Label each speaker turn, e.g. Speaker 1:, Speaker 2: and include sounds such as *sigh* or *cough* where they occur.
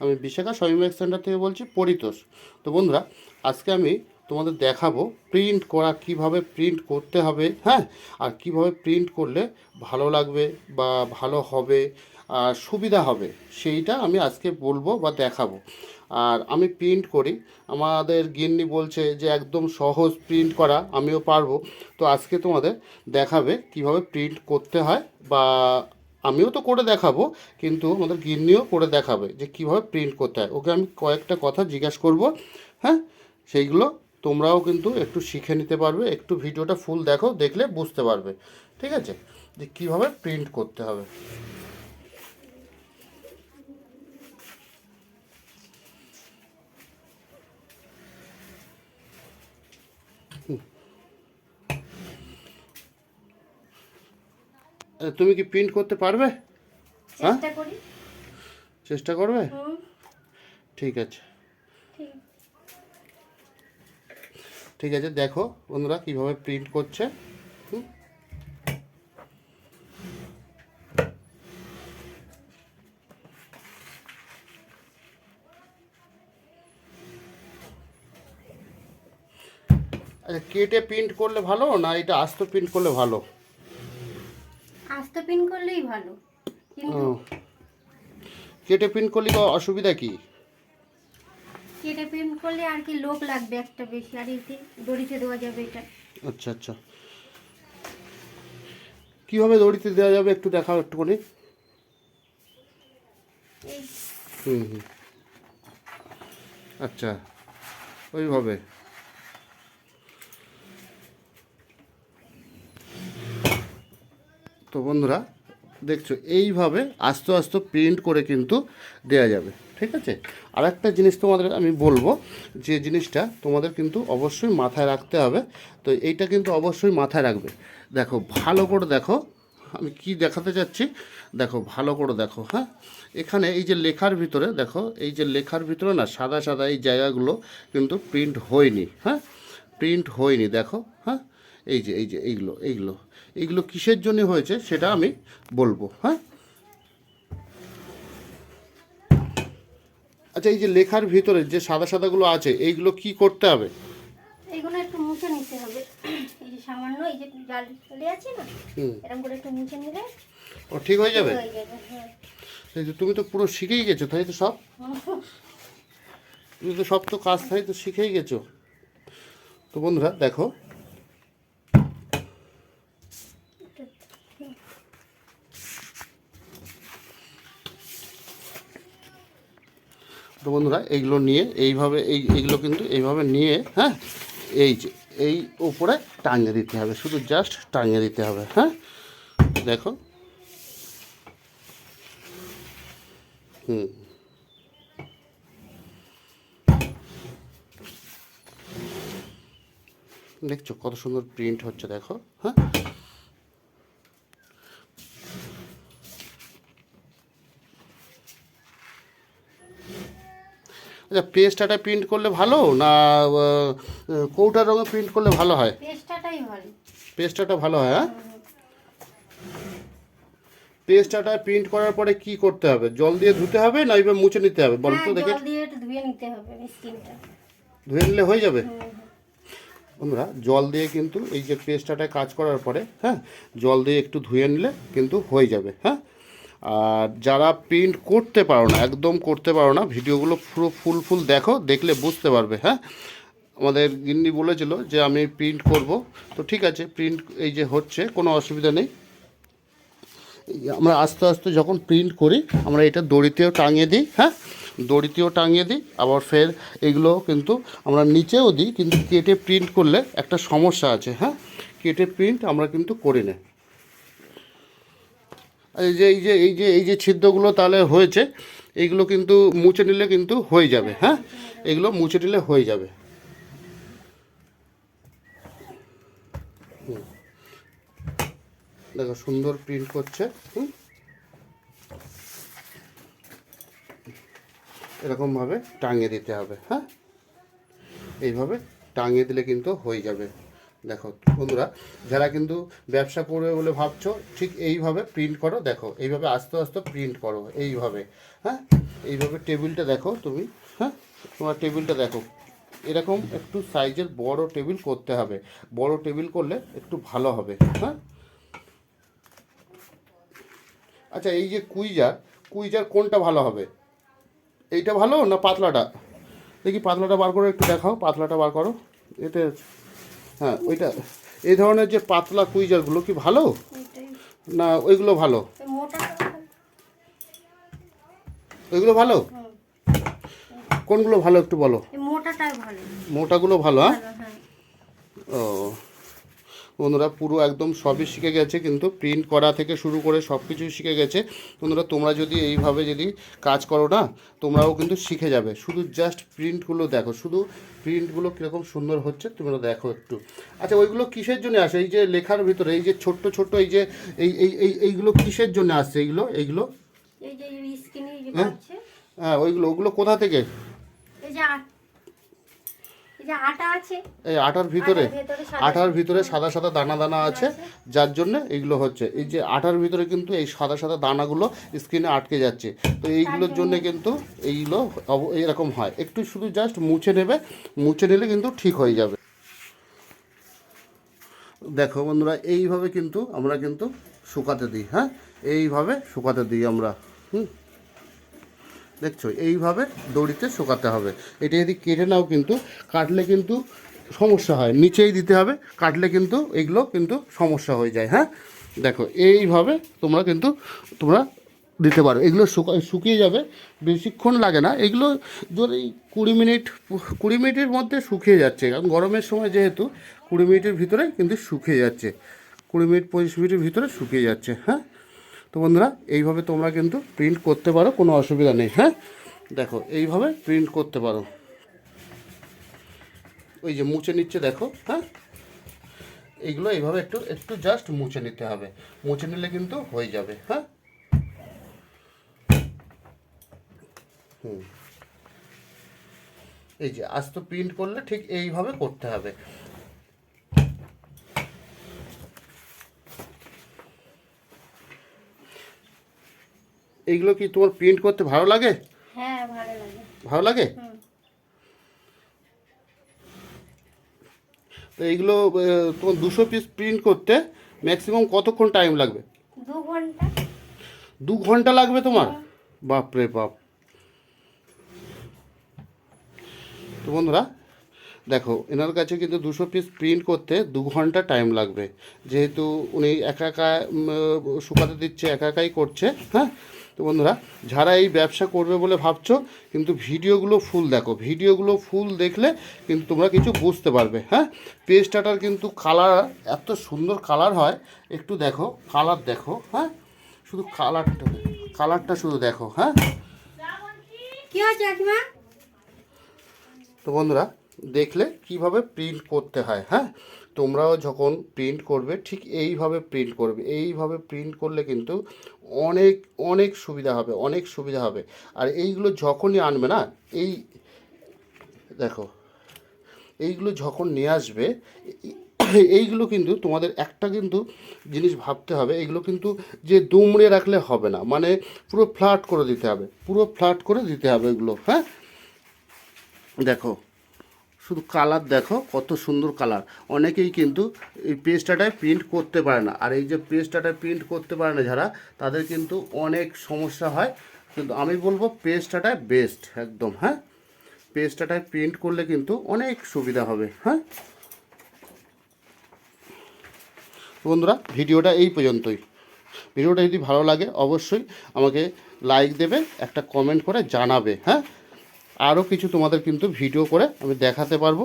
Speaker 1: আমি বিশাখা স্বয়ং সেন্টার থেকে বলছি পরিতোষ। তো বন্ধুরা, আজকে আমি তোমাদের দেখাবো প্রিন্ট করা কীভাবে প্রিন্ট করতে হবে হ্যাঁ? আর কীভাবে প্রিন্ট করলে ভালো লাগবে বা ভালো হবে, আর সুবিধা হবে, সেইটা আমি আজকে বলব বা দেখাবো। আর আমি প্রিন্ট করি। আমাদের গিন্নি বলছে যে একদম সহজ প্রিন্ট করা, আমিও পারব। তো আজকে তোমাদের দেখাবে কীভাবে প্রিন্ট করতে হয় বা আমিও তো করে দেখাবো, কিন্তু আমাদের গিন্নিও করে দেখাবে যে কীভাবে প্রিন্ট করতে হয়। ওকে আমি কয়েকটা কথা জিজ্ঞাসা করব হ্যাঁ? সেইগুলো তোমরাও কিন্তু একটু শিখে নিতে পারবে, একটু ভিডিওটা ফুল দেখো, দেখলে বুঝতে পারবে। ঠিক আছে? যে কীভাবে প্রিন্ট করতে হবে। তুমি কি প্রিন্ট করতে পারবে? হ্যাঁ?
Speaker 2: চেষ্টা
Speaker 1: করবে? ঠিক আছে।
Speaker 2: ঠিক।
Speaker 1: আছে দেখো বন্ধুরা কীভাবে প্রিন্ট করছে। হুম। আচ্ছা কেটে প্রিন্ট করলে ভালো না এটা আস্ত প্রিন্ট করলে ভালো?
Speaker 2: করলেই ভালো। কিন্তু
Speaker 1: কেটে প্রিন্ট করলে অসুবিধা কি?
Speaker 2: কেটে পিন করলে আর কি লোক লাগবে একটা বেশি আর এতে দড়িতে দেওয়া যাবে এটা।
Speaker 1: আচ্ছা আচ্ছা। কীভাবে দড়িতে দেওয়া যাবে একটু দেখাও একটুখানি? হুম হুম। আচ্ছা ওইভাবে। তো বন্ধুরা দেখছ, এইভাবে আস্তে আস্তে প্রিন্ট করে কিন্তু দেয়া যাবে, ঠিক আছে? আর একটা জিনিস তোমাদের আমি বলব, যে জিনিসটা তোমাদের কিন্তু অবশ্যই মাথায় রাখতে হবে, তো এইটা কিন্তু অবশ্যই মাথায় রাখবে। দেখো, ভালো করে দেখো, আমি কি দেখাতে চাচ্ছি? দেখো, ভালো করে দেখো হ্যাঁ? এখানে এই যে লেখার ভিতরে, দেখো, এই যে লেখার ভিতরে না, সাদা সাদা এই জায়গাগুলো কিন্তু প্রিন্ট হয়নি হ্যাঁ? প্রিন্ট হয়নি, দেখো হ্যাঁ? এই যে এই যে এইগুলো এইগুলো এইগুলো কিসের জন্য হয়েছে সেটা আমি বলব হ্যাঁ? আচ্ছা এই যে লেখার ভিতরে যে সাদা সাদাগুলো আছে এইগুলো কি করতে হবে?
Speaker 2: এইগুলো একটু মুছে নিতে হবে। এই যে সামান্য এই যে জাল চলে আছে না? এরকম করে একটু মুছে নিলে
Speaker 1: ও ঠিক হয়ে যাবে?
Speaker 2: হয়ে যাবে হ্যাঁ।
Speaker 1: এই যে তুমি তো পুরো শিখেই গেছো তাই তো সব? *laughs* তুমি তো সব তো কাজ তাই তো শিখেই গেছো। তো বন্ধুরা দেখো তো বন্ধুরা এইগুলো নিয়ে এইভাবে, এই এইগুলো কিন্তু এইভাবে নিয়ে হ্যাঁ এই যে, এই উপরে টাঙিয়ে দিতে হবে, শুধু জাস্ট টাঙিয়ে দিতে হবে হ্যাঁ? দেখো। হুম। দেখছ কত সুন্দর প্রিন্ট হচ্ছে, দেখো হ্যাঁ? আচ্ছা পেস্টাটা প্রিন্ট করলে ভালো না কৌটার রঙে প্রিন্ট করলে ভালো হয়? পেস্টাটা ভালো হয় হ্যাঁ? পেস্টাটা প্রিন্ট করার পরে কি করতে হবে? জল দিয়ে ধুতে হবে না এবার মুছে নিতে হবে? বলো তো
Speaker 2: হ্যাঁ,
Speaker 1: দেখে।
Speaker 2: জল দিয়ে ধুয়ে নিতে হবে স্কিনটা
Speaker 1: ধুয়ে নিলে হয়ে যাবে? বন্ধুরা জল দিয়ে কিন্তু এই যে পেস্টাটায় কাজ করার পরে হ্যাঁ জল দিয়ে একটু ধুয়ে নিলে কিন্তু হয়ে যাবে হ্যাঁ? আর যারা প্রিন্ট করতে পারো না, একদম করতে পারো না, ভিডিওগুলো পুরো ফুল ফুল দেখো, দেখলে বুঝতে পারবে হ্যাঁ? আমাদের গিন্নি বলেছিল যে আমি প্রিন্ট করব। তো ঠিক আছে প্রিন্ট এই যে হচ্ছে, কোনো অসুবিধা নেই। আমরা আস্তে আস্তে যখন প্রিন্ট করি, আমরা এটা দড়িতেও টাঙিয়ে দিই হ্যাঁ? দড়িতেও টাঙিয়ে দিই, আবার ফের এগুলো কিন্তু আমরা নিচেও দিই, কিন্তু কেটে প্রিন্ট করলে একটা সমস্যা আছে হ্যাঁ? কেটে প্রিন্ট আমরা কিন্তু করি না এই যে এই যে এই যে এই যে ছিদ্রগুলো তাহলে হয়েছে, এইগুলো কিন্তু মুছে নিলে কিন্তু হয়ে যাবে হ্যাঁ? এগুলো মুছে নিলে হয়ে যাবে। দেখো, সুন্দর প্রিন্ট করছে, হুম? এরকমভাবে টাঙিয়ে দিতে হবে হ্যাঁ? এইভাবে টাঙিয়ে দিলে কিন্তু হয়ে যাবে। দেখো বন্ধুরা, যারা কিন্তু ব্যবসা করবে বলে ভাবছ, ঠিক এইভাবে প্রিন্ট করো, দেখো, এইভাবে আস্তে আস্তে প্রিন্ট করো, এইভাবে হ্যাঁ? এইভাবে টেবিলটা দেখো তুমি হ্যাঁ? তোমার টেবিলটা দেখো, এরকম একটু সাইজের বড় টেবিল করতে হবে, বড় টেবিল করলে একটু ভালো হবে হ্যাঁ? আচ্ছা এই যে কুইজার কুইজার কোনটা ভালো হবে? এইটা ভালো না পাতলাটা? দেখি পাতলাটা বার করে একটু দেখাও, পাতলাটা বার করো, এতে হ্যাঁ ওইটা এই ধরনের যে পাতলা কুইজারগুলো কি ভালো? না ওইগুলো ভালো? ওইগুলো ভালো? কোনগুলো ভালো একটু বলো। মোটাগুলো ভালো হ্যাঁ?
Speaker 2: ভালো হ্যাঁ।
Speaker 1: ও বন্ধুরা পুরো একদম সবই শিখে গেছে কিন্তু প্রিন্ট করা থেকে শুরু করে সব কিছুই শিখে গেছে। বন্ধুরা তোমরা যদি এইভাবে যদি কাজ করো না তোমরাও কিন্তু শিখে যাবে। শুধু জাস্ট প্রিন্টগুলো দেখো শুধু প্রিন্টগুলো কীরকম সুন্দর হচ্ছে তোমরা দেখো একটু। আচ্ছা ওইগুলো কিসের জন্য আসে? এই যে লেখার ভিতরে এই যে ছোট্ট ছোট্ট এই যে এই এই এই এইগুলো কিসের জন্য আসছে এইগুলো? এইগুলো? হ্যাঁ? হ্যাঁ ওইগুলো ওগুলো কোথা থেকে?
Speaker 2: এই যে আ- এই
Speaker 1: আটার ভিতরে
Speaker 2: আটার ভেতরে সাদা
Speaker 1: সাদা দানা দানা আছে যার জন্য এইগুলো হচ্ছে। এই যে আটার ভিতরে কিন্তু এই সাদা সাদা দানাগুলো স্কিনে আটকে যাচ্ছে। তো এইগুলোর জন্য কিন্তু এইগুলো এরকম হয়। একটু শুধু জাস্ট মুছে নেবে মুছে নিলে কিন্তু ঠিক হয়ে যাবে। দেখো বন্ধুরা এইভাবে কিন্তু আমরা কিন্তু শুকাতে দিই হ্যাঁ? এইভাবে শুকাতে দিই আমরা হুম? দেখছ, এইভাবে দড়িতে শুকাতে হবে। এটা যদি কেটে নাও কিন্তু, কাটলে কিন্তু সমস্যা হয়। নিচেই দিতে হবে, কাটলে কিন্তু এগুলো কিন্তু সমস্যা হয়ে যায় হ্যাঁ? দেখো, এইভাবে তোমরা কিন্তু, তোমরা দিতে পারো। এগুলো শুকা, শুকিয়ে যাবে, বেশিক্ষণ লাগে না। এগুলো এই কুড়ি মিনিট, কুড়ি মিনিটের মধ্যে শুকিয়ে যাচ্ছে, কারণ গরমের সময় যেহেতু কুড়ি মিনিটের ভিতরে কিন্তু শুকিয়ে যাচ্ছে। কুড়ি মিনিট, পঁচিশ মিনিটের ভিতরে শুকিয়ে যাচ্ছে হ্যাঁ? তো বন্ধুরা, এইভাবে তোমরা কিন্তু প্রিন্ট করতে পারো, কোনো অসুবিধা নেই হ্যাঁ? দেখো, এইভাবে প্রিন্ট করতে পারো। ওই যে মুছে নিচ্ছে, দেখো হ্যাঁ? এইগুলো এইভাবে একটু একটু জাস্ট মুছে নিতে হবে। মুছে নিলে কিন্তু হয়ে যাবে হ্যাঁ? হুম। এই যে আজ তো প্রিন্ট করলে ঠিক এইভাবে করতে হবে। এইগুলো কি তোমার প্রিন্ট করতে ভালো লাগে?
Speaker 2: হ্যাঁ ভালো লাগে।
Speaker 1: ভালো লাগে? তো এইগুলো তোমার দুশো পিস প্রিন্ট করতে ম্যাক্সিমাম কতক্ষণ টাইম লাগবে?
Speaker 2: দু ঘণ্টা।
Speaker 1: দু ঘণ্টা লাগবে তোমার? বাপরে বাপ। তো বন্ধুরা দেখো এনার কাছে কিন্তু দুশো পিস প্রিন্ট করতে দু ঘণ্টা টাইম লাগবে। যেহেতু উনি একা একা শুকাতে দিচ্ছে একা একাই করছে হ্যাঁ? তো বন্ধুরা যারা এই ব্যবসা করবে বলে ভাবছ কিন্তু ভিডিওগুলো ফুল দেখো। ভিডিওগুলো ফুল দেখলে কিন্তু তোমরা কিছু বুঝতে পারবে হ্যাঁ? পেস্টাটার কিন্তু কালার এত সুন্দর কালার হয় একটু দেখো কালার দেখো হ্যাঁ? শুধু কালারটা কালারটা শুধু দেখো হ্যাঁ?
Speaker 2: কি হয়েছে কাকিমা
Speaker 1: তো বন্ধুরা দেখলে কীভাবে প্রিন্ট করতে হয় হ্যাঁ? তোমরাও যখন প্রিন্ট করবে, ঠিক এইভাবে প্রিন্ট করবে। এইভাবে প্রিন্ট করলে কিন্তু অনেক অনেক সুবিধা হবে, অনেক সুবিধা হবে। আর এইগুলো যখনই আনবে না, এই, দেখো, এইগুলো যখন নিয়ে আসবে, এইগুলো কিন্তু তোমাদের একটা কিন্তু জিনিস ভাবতে হবে, এইগুলো কিন্তু যে দুমড়ে রাখলে হবে না মানে পুরো ফ্ল্যাট করে দিতে হবে, পুরো ফ্ল্যাট করে দিতে হবে এগুলো হ্যাঁ? দেখো শুধু কালার দেখো, কত সুন্দর কালার। অনেকেই কিন্তু এই পেজটাটায় প্রিন্ট করতে পারে না। আর এই যে পেজটাটায় প্রিন্ট করতে পারে না যারা, তাদের কিন্তু অনেক সমস্যা হয়। কিন্তু আমি বলব পেজটাটায় বেস্ট একদম হ্যাঁ? পেজটাটায় প্রিন্ট করলে কিন্তু অনেক সুবিধা হবে হ্যাঁ? বন্ধুরা, ভিডিওটা এই পর্যন্তই। ভিডিওটা যদি ভালো লাগে, অবশ্যই আমাকে লাইক দেবে, একটা কমেন্ট করে জানাবে হ্যাঁ? আরও কিছু তোমাদের কিন্তু ভিডিও করে আমি দেখাতে পারব।